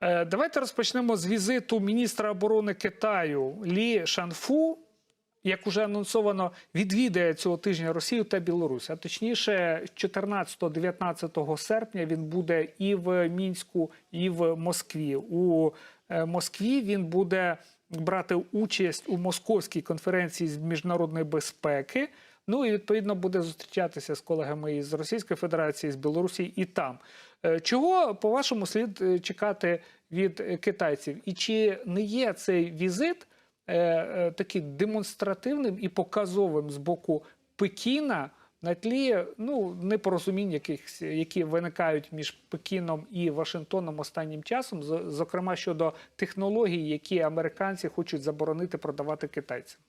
Е, Давайте розпочнемо з візиту міністра оборони Китаю Лі Шанфу. Як уже анонсовано, відвідає цього тижня Росію та Білорусь. А точніше, 14-19 серпня він буде і в Мінську, і в Москві. У е, Москві він буде брати участь у московській конференції з міжнародної безпеки. Ну і відповідно буде зустрічатися з колегами із Російської Федерації, з Білорусі і там. Е, Чого, по-вашому, слід е, чекати від китайців? І чи не є цей візит е, таким демонстративним і показовим з боку Пекіна на тлі ну, непорозумінь, яких, які виникають між Пекіном і Вашингтоном останнім часом, зокрема щодо технологій, які американці хочуть заборонити продавати китайцям?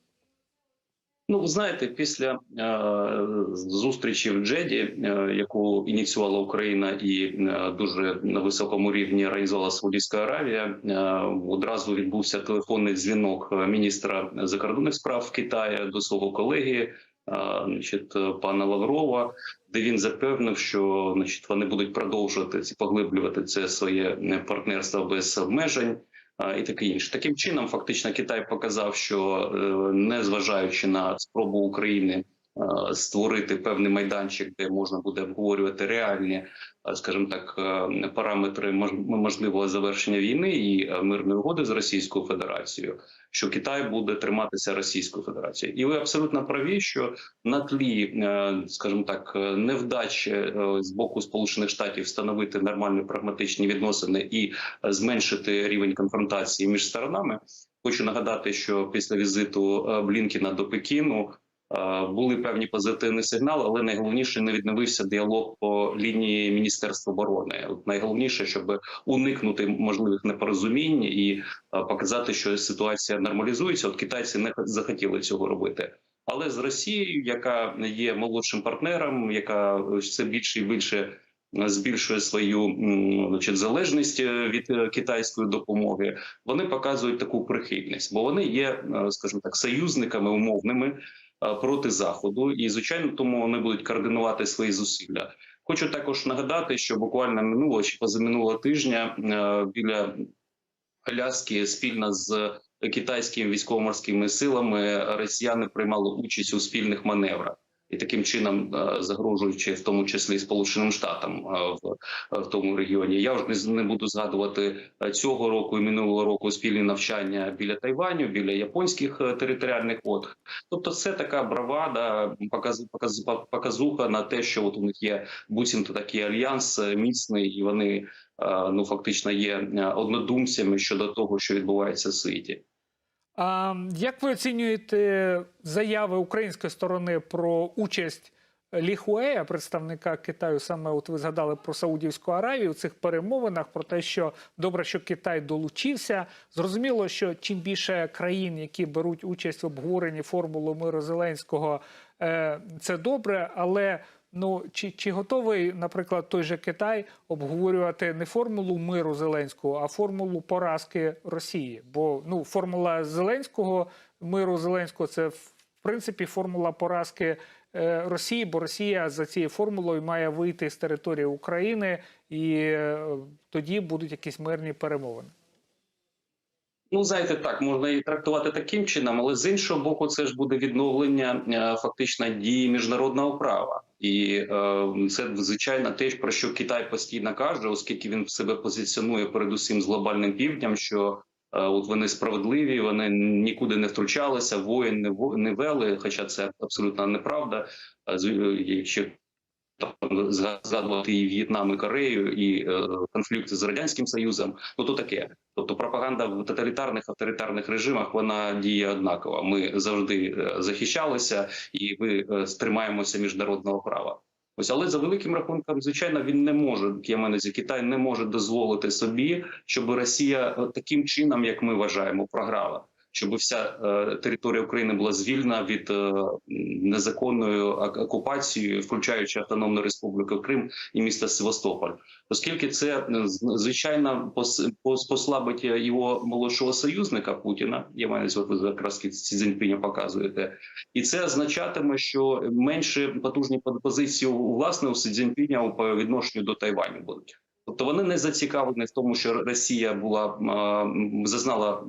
Ну, знаєте, після е, зустрічі в Джеді, е, яку ініціювала Україна і е, дуже на високому рівні організувала Саудівська Аравія, е, одразу відбувся телефонний дзвінок міністра закордонних справ Китаю до свого колеги, е, значить, пана Лаврова, де він запевнив, що значить, вони будуть продовжувати поглиблювати це своє е, партнерство без обмежень і таке інше. Таким чином, фактично, Китай показав, що е, не зважаючи на спробу України створити певний майданчик, де можна буде обговорювати реальні, е, скажімо так, е, параметри мож- можливого завершення війни і е, мирної угоди з Російською Федерацією, що Китай буде триматися Російською Федерацією, і ви абсолютно праві, що на тлі, е, скажімо так, е, невдачі е, з боку Сполучених Штатів встановити нормальні прагматичні відносини і зменшити рівень конфронтації між сторонами. Хочу нагадати, що після візиту е, Блінкіна до Пекіну е, були певні позитивні сигнали, але найголовніше не відновився діалог по лінії Міністерства оборони. От найголовніше, щоб уникнути можливих непорозумінь і е, показати, що ситуація нормалізується. От китайці не захотіли цього робити. Але з Росією, яка є молодшим партнером, яка все більше і більше збільшує свою значить, залежність е, від е, китайської допомоги, вони показують таку прихильність, бо вони є, е, скажімо так, союзниками умовними е, проти заходу, і звичайно, тому вони будуть координувати свої зусилля. Хочу також нагадати, що буквально минулого чи позаминулого тижня е, біля Аляски спільно з китайськими військово-морськими силами росіяни приймали участь у спільних маневрах. І таким чином е, загрожуючи в тому числі Сполученим Штатам е, в, в тому регіоні. Я вже не, буду згадувати е, цього року і минулого року спільні навчання біля Тайваню, біля японських територіальних вод. Тобто, це така бравада, показ, показ, показуха на те, що от у них є буцімто такий альянс міцний, і вони ну фактично є однодумцями щодо того, що відбувається в світі. А як ви оцінюєте заяви української сторони про участь Лі Хуея, представника Китаю, саме от ви згадали про Саудівську Аравію у цих перемовинах, про те, що добре, що Китай долучився. Зрозуміло, що чим більше країн, які беруть участь в обговоренні формули миру Зеленського, е, це добре, але ну чи, чи готовий, наприклад, той же Китай обговорювати не формулу миру Зеленського, а формулу поразки Росії? Бо ну формула Зеленського миру Зеленського це в принципі формула поразки е, Росії, бо Росія за цією формулою має вийти з території України, і е, тоді будуть якісь мирні перемовини. Ну, знаєте, так можна і трактувати таким чином, але з іншого боку, це ж буде відновлення е, фактично дії міжнародного права, і е, це звичайно те, про що Китай постійно каже, оскільки він себе позиціонує передусім з глобальним півднем, що е, от вони справедливі, вони нікуди не втручалися, воїн не не вели, хоча це абсолютно неправда. Е, е, Якщо там згадувати і В'єтнам, і Корею, і е, конфлікти з радянським союзом, ну то таке. Тобто пропаганда в тоталітарних авторитарних режимах вона діє однаково. Ми завжди е, захищалися і ми е, стримаємося міжнародного права. Ось, але за великим рахунком, звичайно, він не може я мене зі Китай не може дозволити собі, щоб Росія е, таким чином, як ми вважаємо, програла. Щоб вся е, територія України була звільнена від е, незаконною ок- окупацією, включаючи Автономну Республіку Крим і місто Севастополь, оскільки це е, звичайно пос- пос- послабить його молодшого союзника Путіна. Я маю ви якраз Сі Цзіньпіня показуєте, і це означатиме, що менше потужні позиції власне у Цзіньпіня по відношенню до Тайваню будуть. Тобто вони не зацікавлені в тому, що Росія була зазнала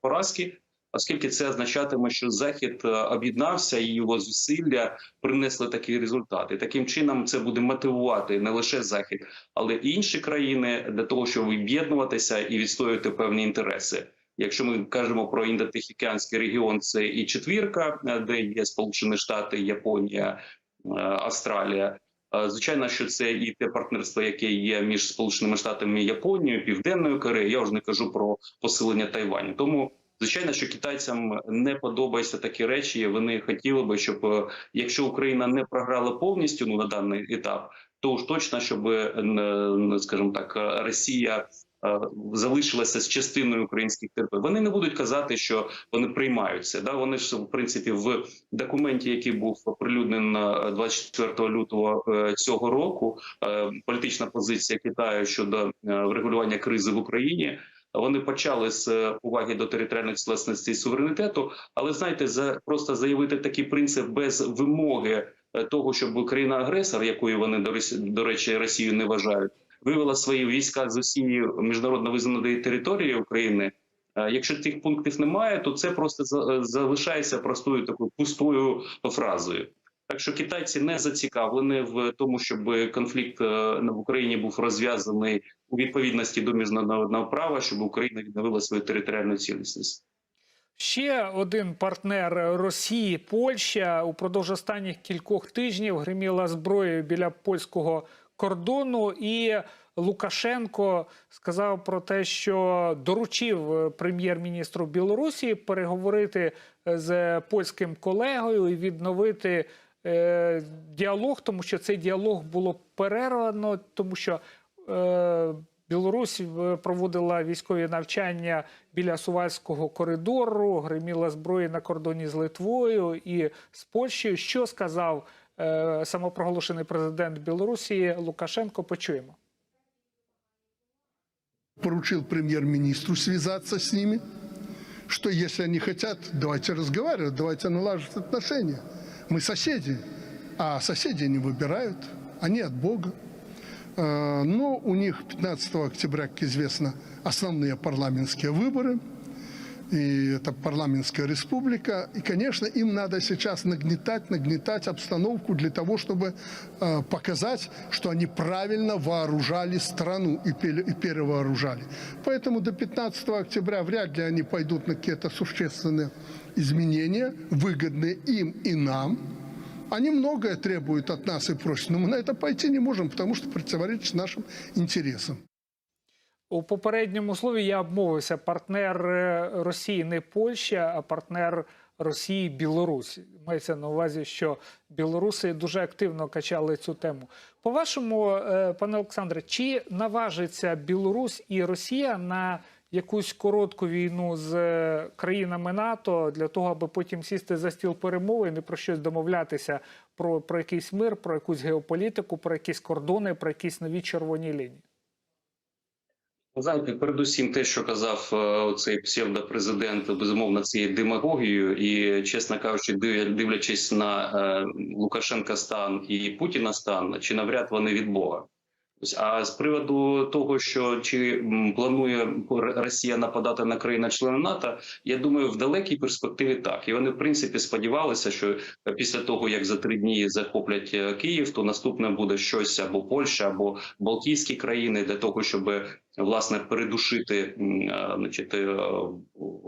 поразки, оскільки це означатиме, що Захід е, об'єднався і його зусилля принесли такі результати. Таким чином, це буде мотивувати не лише Захід, але й інші країни для того, щоб об'єднуватися і відстоювати певні інтереси. Якщо ми кажемо про індотихоокеанський регіон, це і четвірка, е, де є Сполучені Штати, Японія, е, Австралія. Звичайно, що це і те партнерство, яке є між Сполученими Штатами і Японією, Південною Кореєю. Я вже не кажу про посилення Тайваню. Тому звичайно, що китайцям не подобаються такі речі. Вони хотіли би, щоб е, якщо Україна не програла повністю ну на даний етап, то уж точно, щоб е, скажімо так, е, Росія. Залишилася з частиною українських територій. Вони не будуть казати, що вони приймають це. Да, вони ж в принципі в документі, який був оприлюднений 24 лютого цього року, політична позиція Китаю щодо врегулювання кризи в Україні. Вони почали з е, уваги до територіальної цілісності і суверенітету, але знаєте, за просто заявити такий принцип без вимоги е, того, щоб країна-агресор, якою вони до речі, Росію не вважають, вивела свої війська з усієї міжнародно визнаної території України. Е, Якщо цих пунктів немає, то це просто за- залишається простою такою пустою фразою. Так що китайці не зацікавлені в тому, щоб конфлікт е, в Україні був розв'язаний у відповідності до міжнародного права, щоб Україна відновила свою територіальну цілісність. Ще один партнер Росії, Польща, упродовж останніх кількох тижнів гриміла зброєю біля польського кордону, і Лукашенко сказав про те, що доручив прем'єр-міністру Білорусі переговорити з польським колегою і відновити е, діалог, тому що цей діалог було перервано, тому що. Е, Білорусь е, проводила військові навчання біля Сувальського коридору, гриміла зброї на кордоні з Литвою і з Польщею. Що сказав е, самопроголошений президент Білорусі Лукашенко? Почуємо. поручил премьер-министру связаться с ними, что если они хотят, давайте разговаривать, давайте налаживать отношения. Мы соседи, а соседи не выбирают, они от Бога. Э, Но у них 15 октября, как известно, основные парламентские выборы. И это парламентская республика. И, конечно, им надо сейчас нагнетать, нагнетать обстановку для того, чтобы э, показать, что они правильно вооружали страну и, пеле- и перевооружали. Поэтому до 15 октября вряд ли они пойдут на какие-то существенные изменения, выгодные им и нам. Они многое требуют от нас и просят, но мы на это пойти не можем, потому что противоречит нашим интересам. У попередньому слові я обмовився. Партнер е, Росії не Польща, а партнер Росії Білорусь. Мається на увазі, що білоруси дуже активно качали цю тему. По-вашому, е, пане Олександре, чи наважиться Білорусь і Росія на якусь коротку війну з е, країнами НАТО для того, аби потім сісти за стіл перемовин і про щось домовлятися про, про якийсь мир, про якусь геополітику, про якісь кордони, про якісь нові червоні лінії? Знаєте, передусім, те, що казав е, цей псевдопрезидент, безумовно, це є демагогією, і чесно кажучи, див- дивлячись на е, Лукашенка стан і Путіна стан, чи навряд вони від Бога. А з приводу того, що чи планує Росія нападати на країни-члени НАТО, я думаю, в далекій перспективі так. І вони, в принципі, сподівалися, що е, після того, як за три дні захоплять е, Київ, то наступне буде щось або Польща, або Балтійські країни для того, щоб власне передушити, е, значить, е,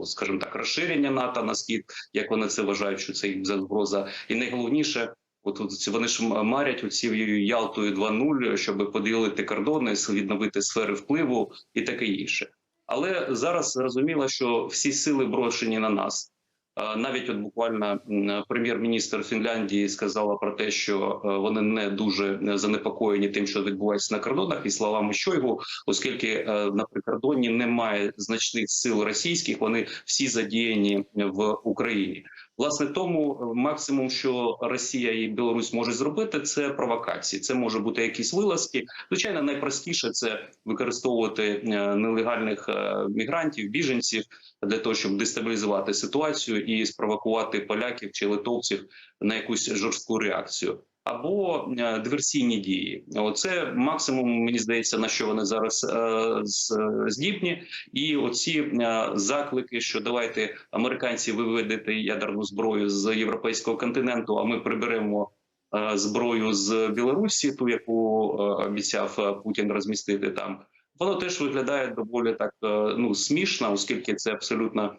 скажімо так, розширення НАТО на схід, як вони це вважають, що це їх загроза, і найголовніше. От, вони ж марять у цією Ялтою 2.0, щоб поділити кордони, відновити сфери впливу і таке інше. Але зараз зрозуміло, що всі сили брошені на нас. Е, Навіть от буквально прем'єр-міністр Фінляндії сказала про те, що е, вони не дуже занепокоєні тим, що відбувається на кордонах, і словами Шойгу, оскільки е, на прикордонні немає значних сил російських, вони всі задіяні в Україні. Власне, тому е, максимум, що Росія і Білорусь можуть зробити, це провокації. Це може бути якісь вилазки. Звичайно, найпростіше це використовувати е, нелегальних е, мігрантів, біженців для того, щоб дестабілізувати ситуацію і спровокувати поляків чи литовців на якусь жорстку реакцію. Або е, диверсійні дії. Оце максимум, мені здається, на що вони зараз е, здібні. І оці е, заклики, що давайте американці виведете ядерну зброю з європейського континенту, а ми приберемо зброю з Білорусі, ту яку обіцяв Путін розмістити там. Воно теж виглядає доволі так ну смішно, оскільки це абсолютно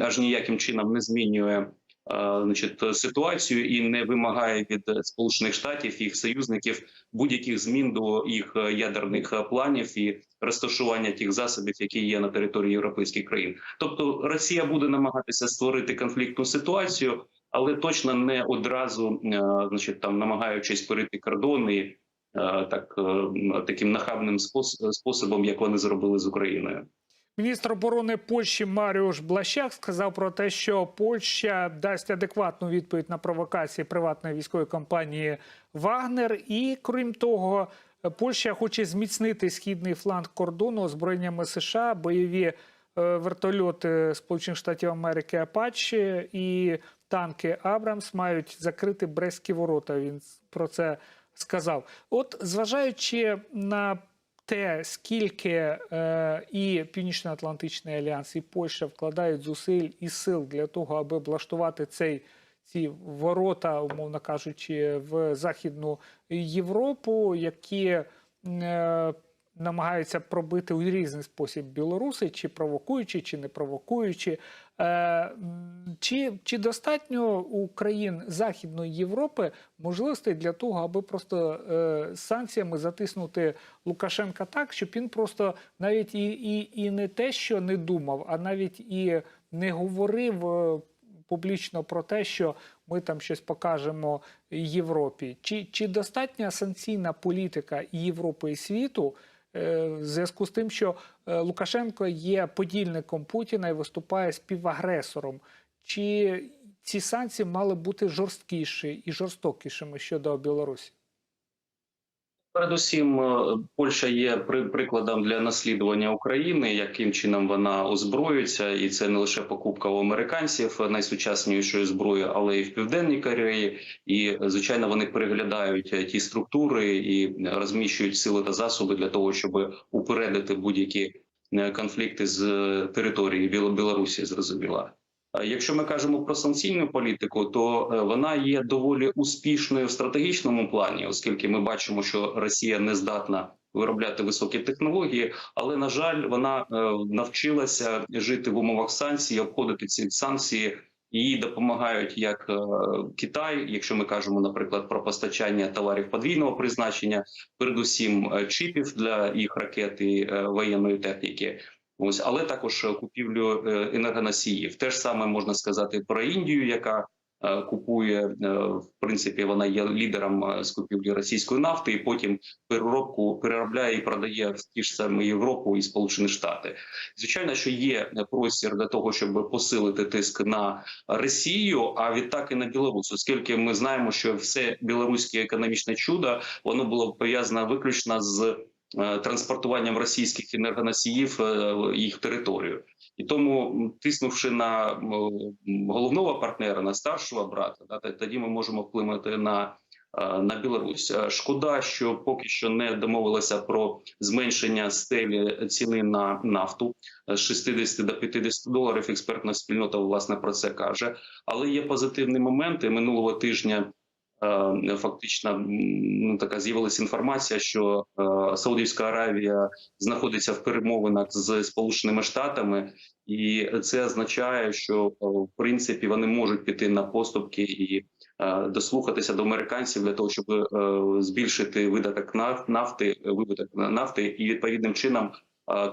аж ніяким чином не змінює значить, ситуацію і не вимагає від е, Сполучених Штатів їх союзників будь-яких змін до їх е, ядерних е, планів і розташування тих засобів, які є на території європейських країн. Тобто Росія буде намагатися створити конфліктну ситуацію, але точно не одразу, е, значить, там намагаючись перейти кордони. е, Так е, таким нахабним способом, як вони зробили з Україною. Міністр оборони Польщі Маріуш Блащак сказав про те, що Польща дасть адекватну відповідь на провокації приватної військової компанії Вагнер. І крім того, Польща хоче зміцнити східний фланг кордону озброєннями США, бойові е, вертольоти Сполучених Штатів Америки Апачі і танки Абрамс мають закрити Брестські ворота. Він про це сказав. От зважаючи на те, скільки е, і Північно-Атлантичний альянс, і Польща вкладають зусиль і сил для того, аби облаштувати цей ці ворота, умовно кажучи, в Західну Європу, які е, намагаються пробити у різний спосіб білоруси, чи провокуючи, чи не провокуючи. Е, чи, чи достатньо у країн Західної Європи можливостей для того, аби просто е, санкціями затиснути Лукашенка так, щоб він просто навіть і, і, і не те, що не думав, а навіть і не говорив е, публічно про те, що ми там щось покажемо Європі? Чи, чи достатня санкційна політика Європи і світу? Е, В зв'язку з тим, що е, Лукашенко є подільником Путіна і виступає співагресором, чи ці санкції мали бути жорсткіші і жорстокішими щодо Білорусі? Передусім, е, Польща є при прикладом для наслідування України, яким чином вона озброюється, і це не лише покупка у американців найсучаснішої зброї, але і в південній Кореї. І звичайно, вони переглядають е, ті структури і розміщують сили та засоби для того, щоб упередити будь-які е, конфлікти з е, території Біл- Білорусі. Зрозуміла. Е, Якщо ми кажемо про санкційну політику, то е, вона є доволі успішною в стратегічному плані, оскільки ми бачимо, що Росія не здатна виробляти високі технології, але на жаль, вона е, навчилася жити в умовах санкцій, обходити ці санкції. Їй допомагають як Китай, якщо ми кажемо, наприклад, про постачання товарів подвійного призначення, передусім чіпів для їх ракет і воєнної техніки. Ось, але також е, купівлю е, енергоносіїв. Те ж саме можна сказати про Індію, яка е, купує в принципі, вона є лідером з купівлі російської нафти, і потім переробку переробляє і продає в ті ж самі Європу і Сполучені Штати. Звичайно, що є простір для того, щоб посилити тиск на Росію, а відтак і на Білорусь, оскільки ми знаємо, що все білоруське економічне чудо воно було пов'язане виключно з транспортуванням російських енергоносіїв е, їх територію, і тому тиснувши на головного партнера, на старшого брата, тоді ми можемо вплинути на. е, На Білорусь Е, шкода, що поки що не домовилися про зменшення стелі ціни на нафту е, з 60 до 50 доларів. Експертна спільнота власне про це каже. Але є позитивні моменти минулого тижня. Е, Фактично, ну така з'явилася інформація, що е, Саудівська Аравія знаходиться в перемовинах з Сполученими Штатами, і це означає, що е, в принципі вони можуть піти на поступки і дослухатися до американців для того, щоб збільшити видаток наф- нафти, видаток нафти і відповідним чином.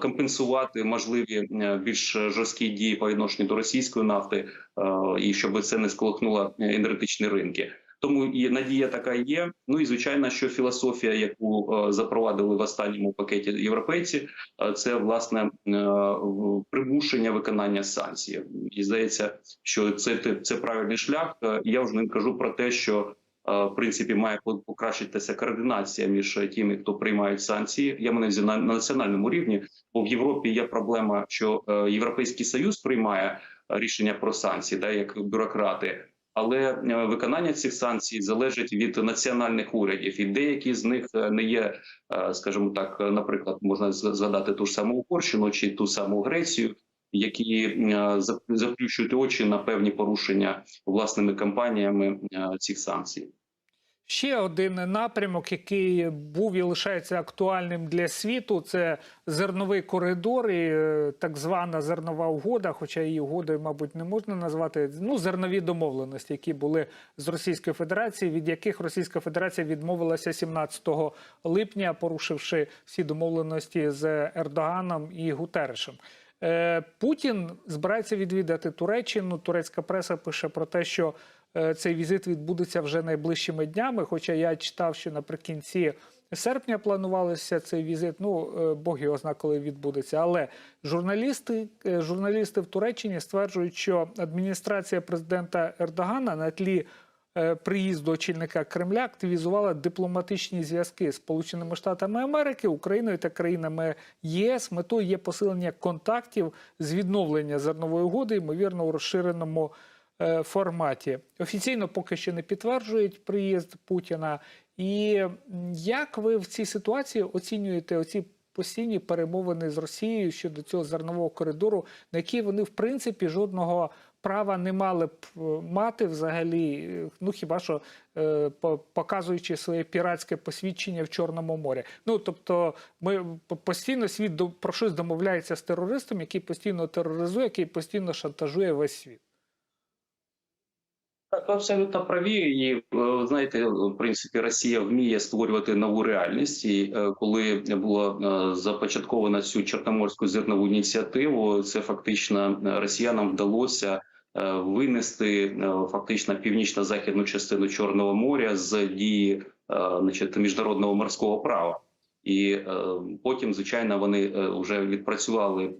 Компенсувати можливі більш жорсткі дії по відношенню до російської нафти, і щоб це не сколихнуло енергетичні ринки. Тому і надія така є. Ну і звичайно, що філософія, яку е, запровадили в останньому пакеті європейці, е, це власне е, примушення виконання санкцій. І здається, що це це правильний шлях. Я вже не кажу про те, що в принципі має покращитися координація між тими, хто приймають санкції. Я мене на на національному рівні, бо в Європі є проблема, що Європейський союз приймає рішення про санкції, да, як бюрократи. Але е, виконання цих санкцій залежить від національних урядів, і деякі з них е, не є, е, скажімо так, наприклад, можна згадати ту ж саму Угорщину чи ту саму Грецію, які заплющують очі на певні порушення власними компаніями цих санкцій. Ще один напрямок, який був і лишається актуальним для світу, це зерновий коридор і е, так звана зернова угода, хоча її угодою, мабуть, не можна назвати. Ну, зернові домовленості, які були з Російської Федерації, від яких Російська Федерація відмовилася 17 липня, порушивши всі домовленості з Ердоганом і Гутерешем. Е, Путін збирається відвідати Туреччину. Турецька преса пише про те, що цей візит відбудеться вже найближчими днями. Хоча я читав, що наприкінці серпня планувалося цей візит. Ну е, Бог його зна, коли відбудеться. Але журналісти, е, журналісти в Туреччині стверджують, що адміністрація президента Ердогана на тлі е, приїзду очільника Кремля активізувала дипломатичні зв'язки з Сполученими Штатами Америки, Україною та країнами ЄС. Метою є посилення контактів з відновлення зернової угоди, ймовірно, у розширеному е, форматі. Офіційно поки що не підтверджують приїзд Путіна. І як ви в цій ситуації оцінюєте оці постійні перемовини з Росією щодо цього зернового коридору, на які вони в принципі жодного права не мали б е, мати взагалі, е, ну хіба що е, по- показуючи своє піратське посвідчення в Чорному морі. Ну тобто, ми постійно світ про щось домовляється з терористом, який постійно тероризує, який постійно шантажує весь світ. Так, абсолютно праві. І е, знаєте, в принципі, Росія вміє створювати нову реальність. І е, коли було е, започатковано цю чорноморську зернову ініціативу, це фактично росіянам вдалося винести фактично північно-західну частину Чорного моря з дії значить, міжнародного морського права. І потім, звичайно, вони вже відпрацювали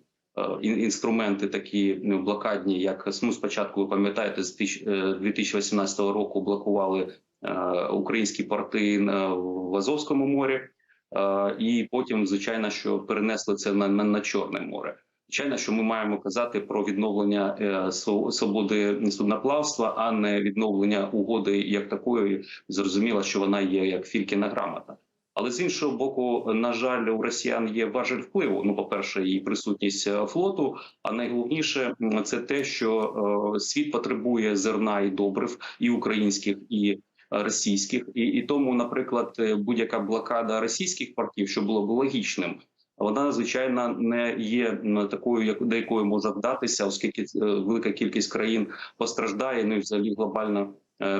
інструменти такі блокадні, як ну, спочатку ви пам'ятаєте, з тисяч- е, 2018 року блокували е, українські порти в Азовському морі, е, і потім, звичайно, що перенесли це на, на, на Чорне море. Звичайно, що ми маємо казати про відновлення е, свободи судноплавства, а не відновлення угоди як такої. Зрозуміло, що вона є як фількіна грамота. Але з іншого боку, на жаль, у росіян є важель впливу. Ну, по перше, її присутність е, флоту. А найголовніше це те, що е, світ потребує зерна і добрив, і українських, і е, російських. І, і тому, наприклад, будь-яка блокада російських портів, що було б логічним, вона звичайно не є такою, як до якої може вдатися, оскільки велика кількість країн постраждає. Ну і взагалі глобально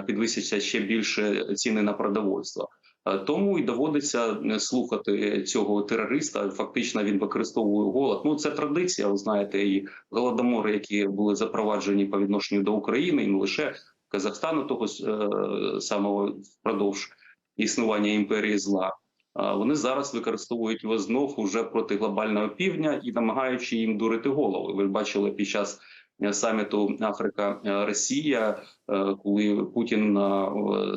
підвисяться ще більше ціни на продовольство. Е, Тому і доводиться е, слухати цього терориста. Фактично він використовує голод. Ну це традиція. Ви знаєте, і голодомори, які були запроваджені по відношенню до України, і не лише Казахстану, того е, самого впродовж існування імперії зла. Вони зараз використовують його знов уже проти глобального півдня і намагаючи їм дурити голови. Ви бачили під час саміту Африка е, Росія, е, коли Путін е,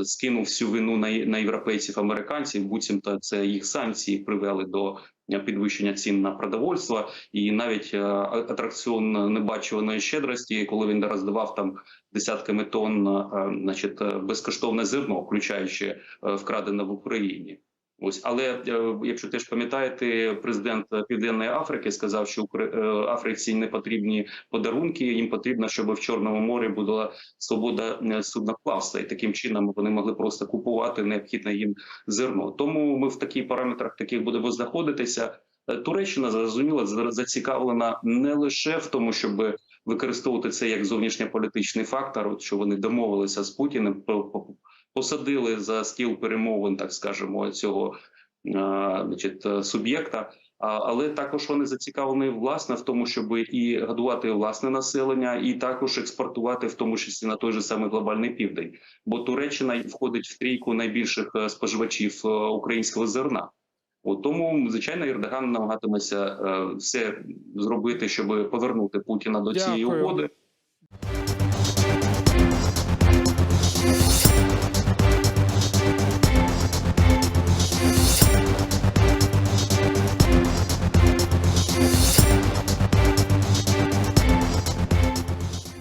скинув всю вину на, європейців, американців, буцімто це їх санкції привели до е, підвищення цін на продовольство, і навіть е, атракціон небачуваної щедрості, коли він роздавав там десятками тонн, е, значить, е, безкоштовне зерно, включаючи е, вкрадене в Україні. Ось, але е, якщо теж пам'ятаєте, президент Південної Африки сказав, що е, Африці не потрібні подарунки. Їм потрібно, щоб в Чорному морі була свобода е, судноплавства, і таким чином вони могли просто купувати необхідне їм зерно. Тому ми в таких параметрах таких будемо знаходитися. Туреччина зрозуміло за- зацікавлена не лише в тому, щоб використовувати це як зовнішньополітичний фактор, от що вони домовилися з Путіним, по- посадили за стіл перемовин, так скажемо, цього значить, е, суб'єкта. А, Але також вони зацікавлені власне в тому, щоб і годувати власне населення, і також експортувати, в тому числі на той же самий глобальний південь. Бо Туреччина входить в трійку найбільших е, споживачів е, українського зерна. От тому, звичайно, Ердоган намагатиметься все зробити, щоб повернути Путіна до цієї Дякую. угоди.